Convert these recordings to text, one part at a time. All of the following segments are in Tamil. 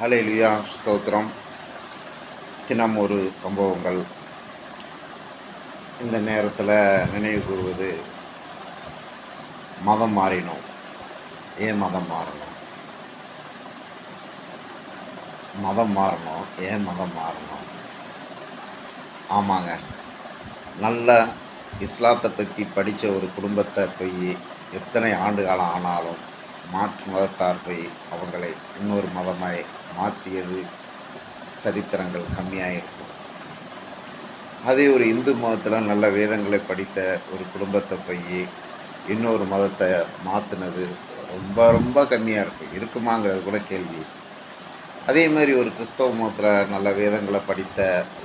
ஹலேலுயா ஸ்தோத்திரம். தினம் ஒரு சம்பவங்கள். இந்த நேரத்தில் நினைவு கூறுவது மதம் மாறினோம். ஏன் மதம் மாறணும்? மதம் மாறணும். ஏன் மதம் மாறணும்? ஆமாங்க. நல்ல இஸ்லாத்தை பற்றி படித்த ஒரு குடும்பத்தை போய் எத்தனை ஆண்டு காலம் ஆனாலும் மாற்று மதத்தார் போய் அவங்களை இன்னொரு மதமாய் மாற்றியது. சரித்திரங்கள் கம்மியாக இருக்கும் அதே ஒரு இந்து மதத்தில் நல்ல வேதங்களை படித்த ஒரு குடும்பத்தை போய் இன்னொரு மதத்தை மாற்றினது ரொம்ப ரொம்ப கம்மியாக இருக்கும் இருக்குமாங்கிறது கூட கேள்வி. அதே மாதிரி ஒரு கிறிஸ்தவ மதத்தில் நல்ல வேதங்களை படித்த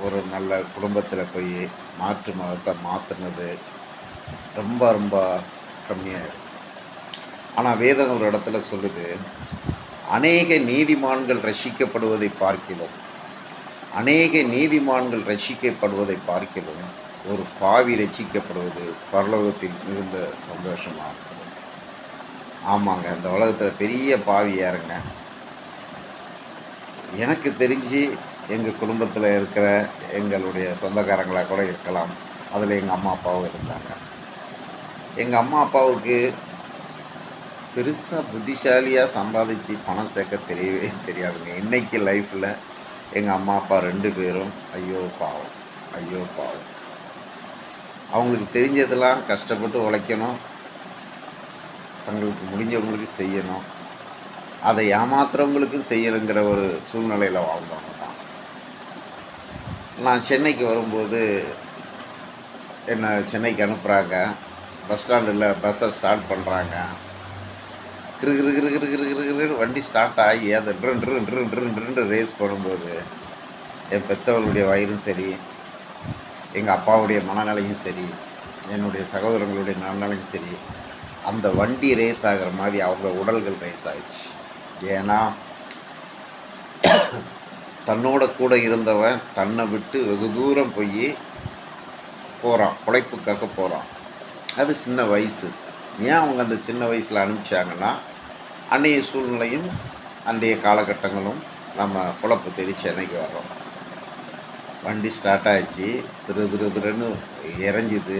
ஒரு நல்ல குடும்பத்தில் போய் மாற்று மதத்தை மாற்றினது ரொம்ப ரொம்ப கம்மியாக இருக்கும் ஆனால் வேதம் ஒரு இடத்துல சொல்லுது அநேக நீதிமான்கள் ரசிக்கப்படுவதை பார்க்கிறோம். அநேக நீதிமான்கள் ரசிக்கப்படுவதை பார்க்கிறோம். ஒரு பாவி ரசிக்கப்படுவது பரலோகத்தில் மிகுந்த சந்தோஷமாக ஆமாங்க இந்த உலகத்தில் பெரிய பாவி யாருங்க? எனக்கு தெரிஞ்சு எங்கள் குடும்பத்தில் இருக்கிற எங்களுடைய சொந்தக்காரங்களாக கூட இருக்கலாம். அதில் எங்கள் அம்மா அப்பாவும் இருந்தாங்க. எங்கள் அம்மா அப்பாவுக்கு பெருசாக புத்திசாலியாக சம்பாதிச்சு பணம் சேர்க்க தெரியவே தெரியாதுங்க. இன்றைக்கி லைஃப்பில் எங்கள் அம்மா அப்பா ரெண்டு பேரும் ஐயோ பாவம் ஐயோ பாவம். அவங்களுக்கு தெரிஞ்சதெல்லாம் கஷ்டப்பட்டு உழைக்கணும். தங்களுக்கு முடிஞ்சவங்களுக்கு செய்யணும். அதை ஏமாத்துறவங்களுக்கும் செய்யணுங்கிற ஒரு சூழ்நிலையில் வாழ்ந்தவங்க தான். நான் சென்னைக்கு வரும்போது என்னை சென்னைக்கு அனுப்புகிறாங்க பஸ் ஸ்டாண்டில் பஸ்ஸை ஸ்டார்ட் பண்ணுறாங்க கிரு கிரு கிரு கிரு கிரு கிரு கிரு வண்டி ஸ்டார்ட் ஆகி அதை ட்ருன் ட்ருன் ட்ருன் ட்ருன் ரேஸ் பண்ணும்போது என் பெற்றவர்களுடைய வயிறும் சரி எங்கள் அப்பாவுடைய மனநிலையும் சரி என்னுடைய சகோதரங்களுடைய மனநிலையும் சரி அந்த வண்டி ரேஸ் ஆகிற மாதிரி அவங்க உடல்கள் ரேஸ் ஆயிடுச்சு. ஏன்னா தன்னோட கூட இருந்தவன் தன்னை விட்டு வெகு தூரம் போய் போகிறான் உழைப்புக்காக போகிறான் அது சின்ன வயசு. ஏன் அவங்க அந்த சின்ன வயசில் அனுப்பிச்சாங்கன்னா அன்றைய சூழ்நிலையும் அன்றைய காலகட்டங்களும் நம்ம குழப்பு தேடி சென்னைக்கு வர்றோம். வண்டி ஸ்டார்ட் ஆச்சு திரு திரு திருன்னு இறஞ்சிது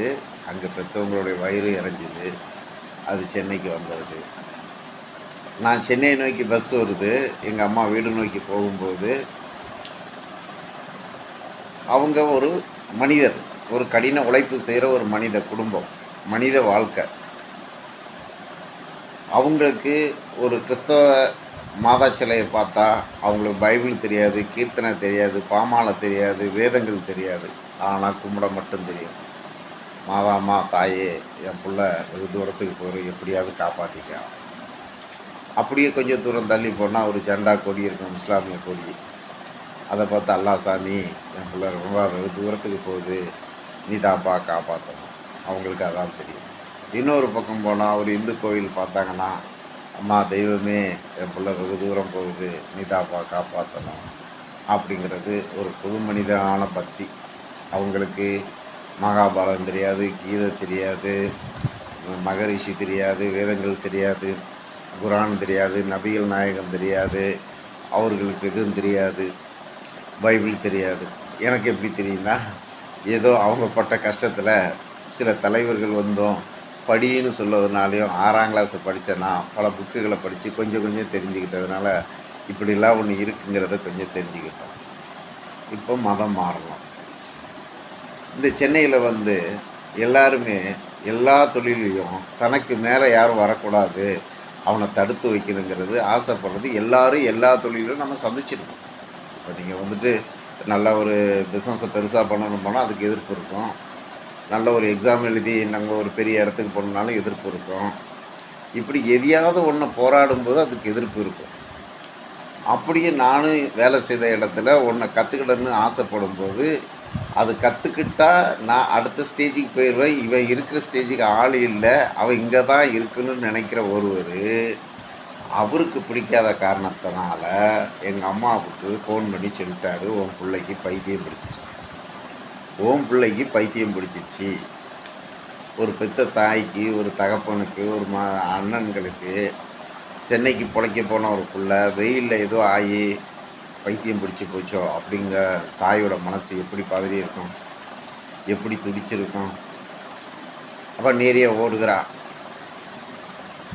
அங்கே பெற்றவங்களுடைய வயிறு இறஞ்சிது அது சென்னைக்கு வந்தது. நான் சென்னை நோக்கி பஸ் வருது. எங்கள் அம்மா வீடு நோக்கி போகும்போது அவங்க ஒரு மனிதர் ஒரு கடின உழைப்பு செய்கிற ஒரு மனித குடும்பம் மனித வாழ்க்கை. அவங்களுக்கு ஒரு கிறிஸ்தவ மாதா சிலையை பார்த்தா அவங்களுக்கு பைபிள் தெரியாது கீர்த்தனை தெரியாது பாமாலை தெரியாது வேதங்கள் தெரியாது. ஆனால் கும்பிட மட்டும் தெரியும். மாதாமா தாயே என் பிள்ள வெகு தூரத்துக்கு போகிற எப்படியாவது காப்பாற்றிக்க அப்படியே கொஞ்சம் தூரம் தள்ளி போனால் ஒரு ஜெண்டா கொடி இருக்கும் இஸ்லாமிய கொடி. அதை பார்த்து அல்லா சாமி என் பிள்ளை ரொம்ப வெகு தூரத்துக்கு போகுது. நீ தான்ப்பா காப்பாற்றணும் அவங்களுக்கு அதான் தெரியும். இன்னொரு பக்கம் போனால் ஒரு இந்து கோயில் பார்த்தாங்கன்னா அம்மா தெய்வமே என் பிள்ளை வெகு தூரம் போகுது நீதாப்பா காப்பாற்றணும் அப்படிங்கிறது ஒரு புது மனிதனான பக்தி. அவங்களுக்கு மகாபாரதம் தெரியாது கீதை தெரியாது மகரிஷி தெரியாது வேதங்கள் தெரியாது குரான் தெரியாது நபிகள் நாயகம் தெரியாது அவர்களுக்கு எதுவும் தெரியாது பைபிள் தெரியாது. எனக்கு எப்படி தெரியும்னா ஏதோ அவங்க பட்ட கஷ்டத்தில் சில தலைவர்கள் வந்தோம் படின்னு சொல்லுவதனாலையும் ஆறாம் கிளாஸ் படித்தேன்னா பல புக்குகளை படித்து கொஞ்சம் கொஞ்சம் தெரிஞ்சுக்கிட்டதுனால இப்படிலாம் ஒன்று இருக்குங்கிறத கொஞ்சம் தெரிஞ்சுக்கிட்டோம். இப்போ மதம் மாறணும் இந்த சென்னையில் வந்து எல்லாருமே எல்லா தொழிலையும் தனக்கு மேலே யாரும் வரக்கூடாது அவனை தடுத்து வைக்கணுங்கிறது ஆசைப்படுறது எல்லாரும் எல்லா தொழிலும் நம்ம சந்திச்சிருக்கோம். இப்போ நீங்கள் வந்துட்டு நல்ல ஒரு பிஸ்னஸை பெருசாக பண்ணணும் போனால் அதுக்கு எதிர்ப்பு இருக்கும். நல்ல ஒரு எக்ஸாம் எழுதி நாங்கள் ஒரு பெரிய இடத்துக்கு போகணுனாலும் எதிர்ப்பு இருக்கும். இப்படி எதையாவது ஒன்று போராடும்போது அதுக்கு எதிர்ப்பு இருக்கும். அப்படியே நானும் வேலை செய்த இடத்துல ஒன்றை கற்றுக்கிடணும்னு ஆசைப்படும் போது அது கற்றுக்கிட்டா நான் அடுத்த ஸ்டேஜுக்கு போயிடுவேன். இவன் இருக்கிற ஸ்டேஜுக்கு ஆள் இல்லை. அவன் இங்கே தான் இருக்குன்னு நினைக்கிற ஒருவர் அவருக்கு பிடிக்காத காரணத்தினால எங்கள் அம்மாவுக்கு ஃபோன் பண்ணி சொல்லிட்டாரு. உன் பிள்ளைக்கு பைத்தியம் பிடிச்சிருச்சு ஓம் பிள்ளைக்கு பைத்தியம் பிடிச்சிச்சு ஒரு பெத்த தாய்க்கு ஒரு தகப்பனுக்கு ஒரு மா அண்ணன்களுக்கு சென்னைக்கு பிழைக்க போன ஒரு பிள்ளை வெயிலில் ஏதோ ஆகி பைத்தியம் பிடிச்சி போச்சோ அப்படிங்கிற தாயோட மனசு எப்படி பதறி இருக்கும்? எப்படி துடிச்சிருக்கும்? அப்போ நேரிய ஓடுகிறா.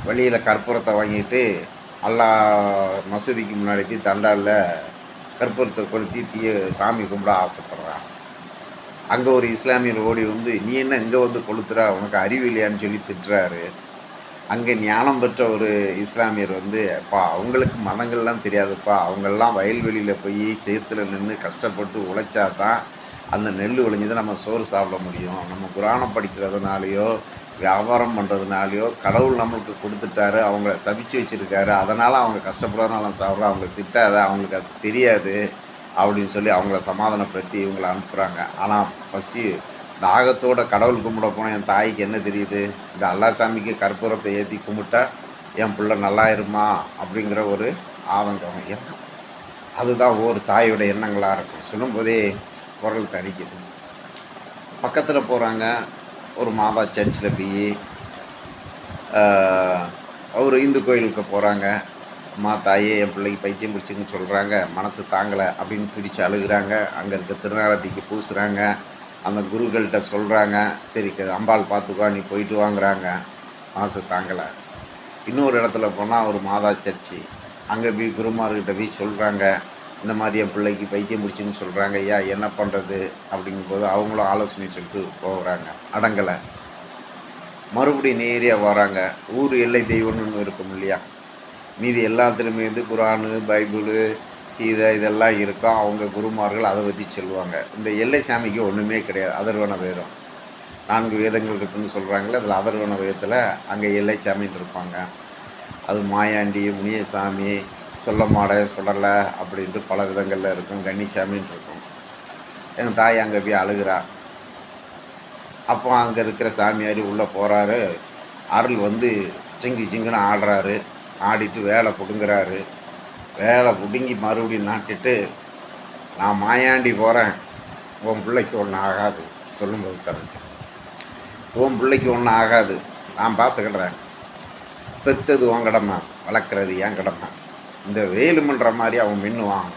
வழியில் கற்பூரத்தை வாங்கிட்டு அல்லா மசூதிக்கு முன்னாடி போய் தண்டாலில் கற்பூரத்தை கொளுத்தி தீய சாமி கும்பிட ஆசைப்பட்றான் அங்கே ஒரு இஸ்லாமியர் ஓடி வந்து நீ என்ன இங்கே வந்து கொளுத்துறா? உனக்கு அறிவு இல்லையான்னு சொல்லி திட்டுறாரு. அங்கே ஞானம் பெற்ற ஒரு இஸ்லாமியர் வந்து அப்பா அவங்களுக்கு மதங்கள்லாம் தெரியாதுப்பா. அவங்கெல்லாம் வயல்வெளியில் போய் சேத்துல நின்று கஷ்டப்பட்டு உழைச்சா தான் அந்த நெல் விளைஞ்சதை நம்ம சோறு சாப்பிட முடியும். நம்ம குரானம் படிக்கிறதுனாலையோ வியாபாரம் பண்ணுறதுனாலையோ கடவுள் நம்மளுக்கு கொடுத்துட்டாரு. அவங்கள சபிச்சு வச்சுருக்காரு. அதனால் அவங்க கஷ்டப்படுறதுனால சாப்பிட்றோம் அவங்க திட்டாத. அவங்களுக்கு அது தெரியாது. அப்படின்னு சொல்லி அவங்கள சமாதானப்படுத்தி இவங்களை அனுப்புகிறாங்க ஆனால் பசி தாகத்தோட கடவுள் கும்பிட போனால் என் தாய்க்கு என்ன தெரியுது? இந்த அல்லா சாமிக்கு கற்பூரத்தை ஏற்றி கும்பிட்டா என் பிள்ளை நல்லா இருமா? அப்படிங்கிற ஒரு ஆதங்கம். எண்ணம் அதுதான் ஒவ்வொரு தாயோட எண்ணங்களாக இருக்கும். சொல்லும்போதே குரல் தடிக்குது பக்கத்தில் போகிறாங்க ஒரு மாதா சர்ச்சில் போய் ஒரு இந்து கோயிலுக்கு போகிறாங்க அம்மா தாயே என் பிள்ளைக்கு பைத்தியம் பிடிச்சிங்கன்னு சொல்கிறாங்க மனசு தாங்கலை அப்படின்னு துடிச்சு அழுகுறாங்க. அங்கே இருக்க திருநாரத்திக்கு பூசுகிறாங்க அந்த குருக்கள்கிட்ட சொல்கிறாங்க சரி அம்பாள் பார்த்துக்கோ நீ போயிட்டு வாங்குறாங்க. மனசு தாங்கலை. இன்னொரு இடத்துல போனால் ஒரு மாதா சர்ச்சு. அங்கே போய் குருமார்கிட்ட போய் சொல்கிறாங்க இந்த மாதிரி என் பிள்ளைக்கு பைத்தியம் பிடிச்சின்னு சொல்கிறாங்க ஐயா என்ன பண்ணுறது அப்படிங்கும்போது அவங்களும் ஆலோசனை சொல்லிட்டு போகிறாங்க அடங்கலை. மறுபடியும் நேரியாக வராங்க. ஊர் எல்லை தெய்வம்னு இருக்கும் இல்லையா? மீதி எல்லாத்துலேயுமே வந்து குரானு பைபிளு கீதை இதெல்லாம் இருக்கும். அவங்க குருமார்கள் அதை பற்றி சொல்லுவாங்க. இந்த எல்லை சாமிக்கு ஒன்றுமே கிடையாது. அதர்வன வேதம். நான்கு வேதங்கள் இருக்குன்னு சொல்கிறாங்களே அதில் அதர்வன வேதத்தில் அங்கே எல்லை சாமின்னு இருப்பாங்க. அது மாயாண்டி முனியசாமி சொல்ல மாட சொல்லலை அப்படின்ட்டு பல விதங்களில் இருக்கும். கன்னிசாமின்னு இருக்கும். எங்கள் தாய் அங்கே போய் அழுகிறா. அப்போ அங்கே இருக்கிற சாமியார் உள்ளே போகிறாரு அருள் வந்து சிங்கி சிங்குன்னு ஆடுறாரு. ஆடிட்டு வேலை பிடுங்குறாரு. வேலை பிடுங்கி மறுபடியும் நாட்டிட்டு நான் மாயாண்டி போகிறேன் உன் பிள்ளைக்கு ஒன்றும் ஆகாது. சொல்லும்போது தரேன் உன் பிள்ளைக்கு ஒன்றும் ஆகாது. நான் பார்த்துக்கிடுறேன் பெத்தது உன் கடமை. வளர்க்குறது என் கடமை. இந்த வேலுமன்ற மாதிரி அவன் மின்னுவான்.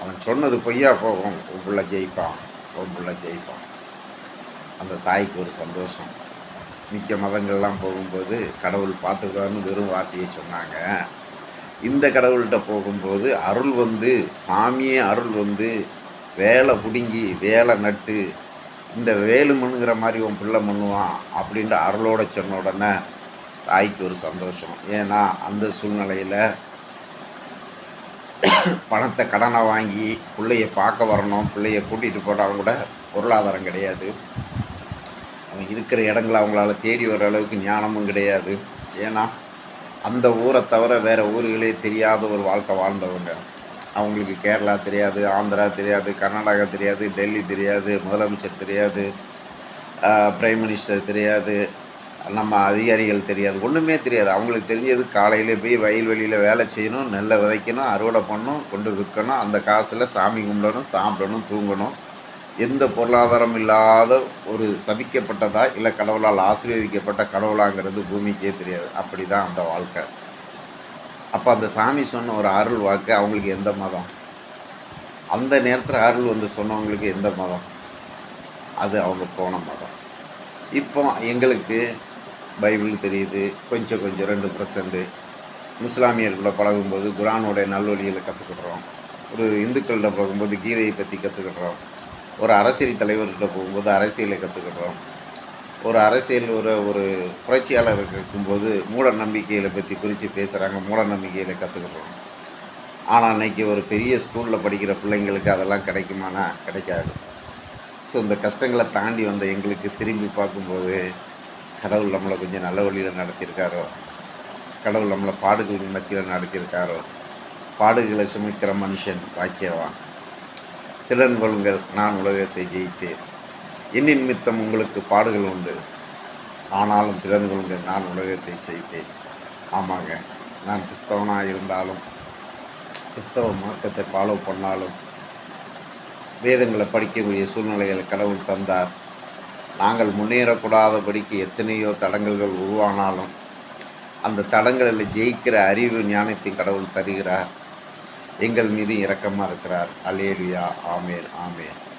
அவன் சொன்னது பொய்யா போகும். உன் பிள்ளை ஜெயிப்பான். உன் பிள்ளை ஜெயிப்பான். அந்த தாய்க்கு ஒரு சந்தோஷம். மிக்க மதங்கள்லாம் போகும்போது கடவுள் பார்த்துக்குவான்னு வெறும் வார்த்தையை சொன்னாங்க. இந்த கடவுள்கிட்ட போகும்போது அருள் வந்து சாமியே அருள் வந்து வேலை பிடுங்கி வேலை நட்டு இந்த வேலு மண்ணுங்கிற மாதிரி உன் பிள்ளை பண்ணுவான் அப்படின்ற அருளோட சொன்ன உடனே தாய்க்கு ஒரு சந்தோஷம். ஏன்னா அந்த சூழ்நிலையில் பணத்தை கடனை வாங்கி பிள்ளைய பார்க்க வரணும் பிள்ளைய கூட்டிகிட்டு போனால் கூட பொருளாதாரம் கிடையாது. அவன் இருக்கிற இடங்களை அவங்களால தேடி வர அளவுக்கு ஞானமும் கிடையாது. ஏன்னா அந்த ஊரை தவிர வேறு ஊர்களே தெரியாத ஒரு வாழ்க்கை வாழ்ந்தவங்க. அவங்களுக்கு கேரளா தெரியாது ஆந்திரா தெரியாது கர்நாடகா தெரியாது டெல்லி தெரியாது முதலமைச்சர் தெரியாது பிரைம் மினிஸ்டர் தெரியாது நம்ம அதிகாரிகள் தெரியாது ஒன்றுமே தெரியாது. அவங்களுக்கு தெரிஞ்சது காலையில் போய் வயல்வெளியில் வேலை செய்யணும் நெல்லை விதைக்கணும் அறுவடை பண்ணணும் கொண்டு விற்கணும் அந்த காசில் சாமி கும்பிடணும் சாப்பிடணும் தூங்கணும். எந்த பொருளாதாரம் இல்லாத ஒரு சபிக்கப்பட்டதா இல்லை கடவுளால் ஆசீர்வதிக்கப்பட்ட கடவுளாங்கிறது பூமிக்கே தெரியாது. அப்படி தான் அந்த வாழ்க்கை. அப்போ அந்த சாமி சொன்ன ஒரு அருள் வாக்கு அவங்களுக்கு எந்த மதம்? அந்த நேரத்தில் அருள் வந்து சொன்னவங்களுக்கு எந்த மதம்? அது அவங்க போன மதம். இப்போ எங்களுக்கு பைபிள் தெரியுது. கொஞ்சம் கொஞ்சம் ரெண்டு பர்சன்ட்டு முஸ்லாமியர்களோட பழகும்போது குரானுடைய நல்வழிகளை கற்றுக்கிடுறோம் ஒரு இந்துக்கள்கிட்ட பழகும்போது கீதையை பற்றி கற்றுக்கிடுறோம் ஒரு அரசியல் தலைவர்கிட்ட போகும்போது அரசியலை கற்றுக்கிடுறோம் ஒரு அரசியல் ஒரு ஒரு புரட்சியாளர் இருக்கும்போது மூட நம்பிக்கைகளை பற்றி குறித்து பேசுகிறாங்க மூட நம்பிக்கைகளை கற்றுக்கிடுறோம் ஆனால் அன்னைக்கு ஒரு பெரிய ஸ்கூலில் படிக்கிற பிள்ளைங்களுக்கு அதெல்லாம் கிடைக்குமானா கிடைக்காது. ஸோ இந்த கஷ்டங்களை தாண்டி வந்த எங்களுக்கு திரும்பி பார்க்கும்போது கடவுள் நம்மளை கொஞ்சம் நல்ல வழியில் நடத்தியிருக்காரோ? கடவுள் நம்மளை பாடுகள் மத்தியில் நடத்தியிருக்காரோ? பாடுகளை சுமைக்கிற மனுஷன் பாக்கியவான். திறன் கொள்ளுங்கள். நான் உலகத்தை ஜெயித்தேன். என் நிமித்தம் உங்களுக்கு பாடுகள் உண்டு. ஆனாலும் திறன் கொள்ளுங்கள். நான் உலகத்தை ஜெயித்தேன். ஆமாங்க. நான் கிறிஸ்தவனாக இருந்தாலும் கிறிஸ்தவ மார்க்கத்தை ஃபாலோ பண்ணாலும் வேதங்களை படிக்கக்கூடிய சூழ்நிலைகளை கடவுள் தந்தார். நாங்கள் முன்னேறக்கூடாதபடிக்கு எத்தனையோ தடங்கல்கள் உருவானாலும் அந்த தடங்களில் ஜெயிக்கிற அறிவு ஞானத்தை கடவுள் தருகிறார். எங்கள் மீது இரக்கமாக இருக்கிறார். அலேலியா ஆமேன் ஆமேன்.